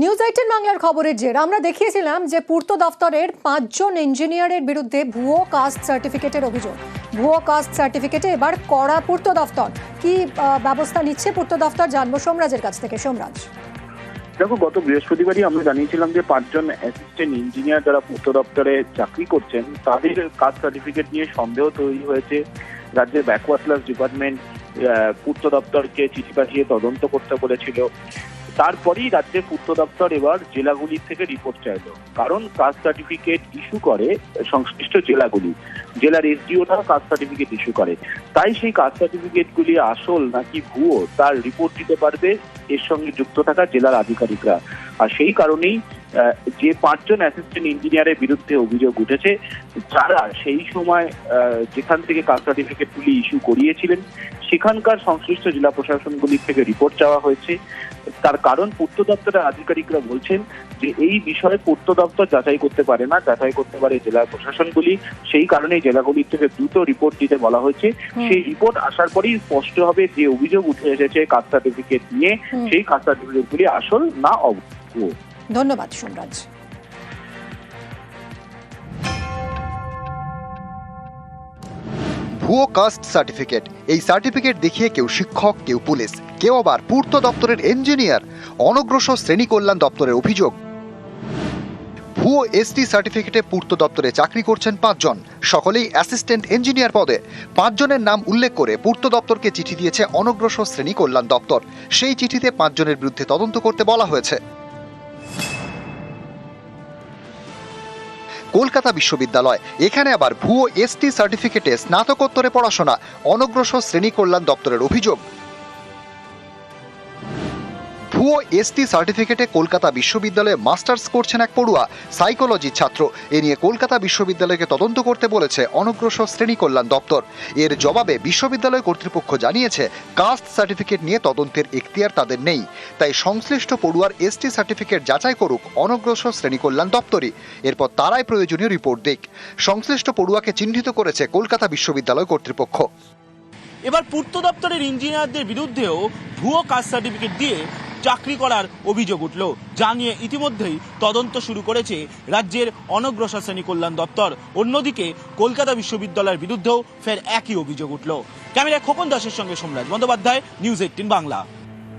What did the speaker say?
News eighteen বাংলার খবরের জের। আমরা দেখিয়েছিলাম যে পূর্ত দফতরের পাঁচজন ইঞ্জিনিয়ারের বিরুদ্ধে ভুয়ো কাস্ট সার্টিফিকেটের অভিযোগ। ভুয়ো কাস্ট সার্টিফিকেটে এবার কড়া পূর্ত দফতর। কি ব্যবস্থা নিচ্ছে পূর্ত দফতর, জানব সোমরাজের কাছ থেকে। সোমরাজ। দেখো, গত বৃহস্পতিবারই আমরা জানিয়েছিলাম যে পাঁচজন অ্যাসিস্ট্যান্ট ইঞ্জিনিয়ার যারা পূর্ত দপ্তরে চাকরি করছেন, তাদের কাস্ট সার্টিফিকেট নিয়ে সন্দেহ তৈরি হয়েছে। রাজ্যের ব্যাকওয়ার্ড ক্লাস ডিপার্টমেন্ট পূর্ত দপ্তরকে চিঠি পাঠিয়ে তদন্ত করতে বলেছিল। তারপরেই রাজ্যের পূর্ত দপ্তর এবার জেলাগুলির থেকে রিপোর্ট চাইলো। কারণ কাস্ট সার্টিফিকেট ইস্যু করে সংশ্লিষ্ট জেলাগুলি। জেলার এসডিওটাও কাস্ট সার্টিফিকেট ইস্যু করে। তাই সেই কাস্ট সার্টিফিকেটগুলি আসল নাকি ভুয়ো, তার রিপোর্ট দিতে পারবে, এর সঙ্গে যুক্ত থাকা জেলার আধিকারিকরা। আর সেই কারণেই যে পাঁচজন অ্যাসিস্ট্যান্ট ইঞ্জিনিয়ারের বিরুদ্ধে অভিযোগ উঠেছে, যারা সেই সময় যেখান থেকে কাস্ট সার্টিফিকেটগুলি ইস্যু করিয়েছিলেন সেখানকার সংশ্লিষ্ট জেলা প্রশাসনগুলি থেকে রিপোর্ট চাওয়া হয়েছে। তার কারণ পূর্ত দপ্তরের আধিকারিকরা বলছেন যে এই বিষয়ে পূর্ত দপ্তর যাচাই করতে পারে না যাচাই করতে পারে জেলা প্রশাসনগুলি। সেই কারণেই জেলাগুলির থেকে দ্রুত রিপোর্ট দিতে বলা হয়েছে। সেই রিপোর্ট আসার পরেই স্পষ্ট হবে যে অভিযোগ উঠে এসেছে কাস্ট সার্টিফিকেট নিয়ে। সেই কাস্ট সার্টিফিকেটগুলি আসল না অভুয়ো ধন্যবাদ সোমরাজ। ভুয়ো কাস্ট সার্টিফিকেট। এই সার্টিফিকেট দেখিয়ে কেউ শিক্ষক, কেউ পুলিশ, কেউ আবার পূর্ত দপ্তরের ইঞ্জিনিয়ার, অনগ্রসর শ্রেণি কল্যাণ দপ্তরের অভিযোগ। ভুয়ো এসটি সার্টিফিকেটে পূর্ত দপ্তরে চাকরি করছেন পাঁচজন। সকলেই অ্যাসিস্ট্যান্ট ইঞ্জিনিয়ার পদে। পাঁচজনের নাম উল্লেখ করে পূর্ত দপ্তরকে চিঠি দিয়েছে অনগ্রসর শ্রেণি কল্যাণ দপ্তর। সেই চিঠিতে পাঁচজনের বিরুদ্ধে তদন্ত করতে বলা হয়েছে। কলকাতা বিশ্ববিদ্যালয়। এখানে আবার ভুয়ো এসটি সার্টিফিকেটে স্নাতকোত্তরে পড়াশোনা অনগ্রসর শ্রেণি কল্যাণ দপ্তরের অভিযোগ। ভুয়ো এসটি সার্টিফিকেটে কলকাতা বিশ্ববিদ্যালয়ে মাস্টার্স করছেন এক পড়ুয়া, সাইকোলজি ছাত্র। এ নিয়ে কলকাতা বিশ্ববিদ্যালয়কে তদন্ত করতে বলেছে অনগ্রসর শ্রেণি কল্যাণ দপ্তর। এর জবাবে বিশ্ববিদ্যালয় কর্তৃপক্ষ জানিয়েছে, কাস্ট সার্টিফিকেট নিয়ে তদন্তের এখতিয়ার তাদের নেই। তাই সংশ্লিষ্ট পড়ুয়ার এসটি সার্টিফিকেট যাচাই করুক অনগ্রসর শ্রেণি কল্যাণ দপ্তরই। এরপর তারাই প্রয়োজনীয় রিপোর্ট দিক। সংশ্লিষ্ট পড়ুয়াকে চিহ্নিত করেছে কলকাতা বিশ্ববিদ্যালয় কর্তৃপক্ষ। এবার পূর্ত দপ্তরের ইঞ্জিনিয়ারদের বিরুদ্ধেও ভুয়ো কাস্ট সার্টিফিকেট দিয়ে চাকরি করার অভিযোগ উঠল, যা নিয়ে ইতিমধ্যেই তদন্ত শুরু করেছে রাজ্যের অনগ্রসর শ্রেণি কল্যাণ দপ্তর। অন্যদিকে, কলকাতা বিশ্ববিদ্যালয়ের বিরুদ্ধেও ফের একই অভিযোগ উঠল। ক্যামেরা খোকন দাসের সঙ্গে সোমরাজ বন্দ্যোপাধ্যায়, নিউজ এইটিন বাংলা।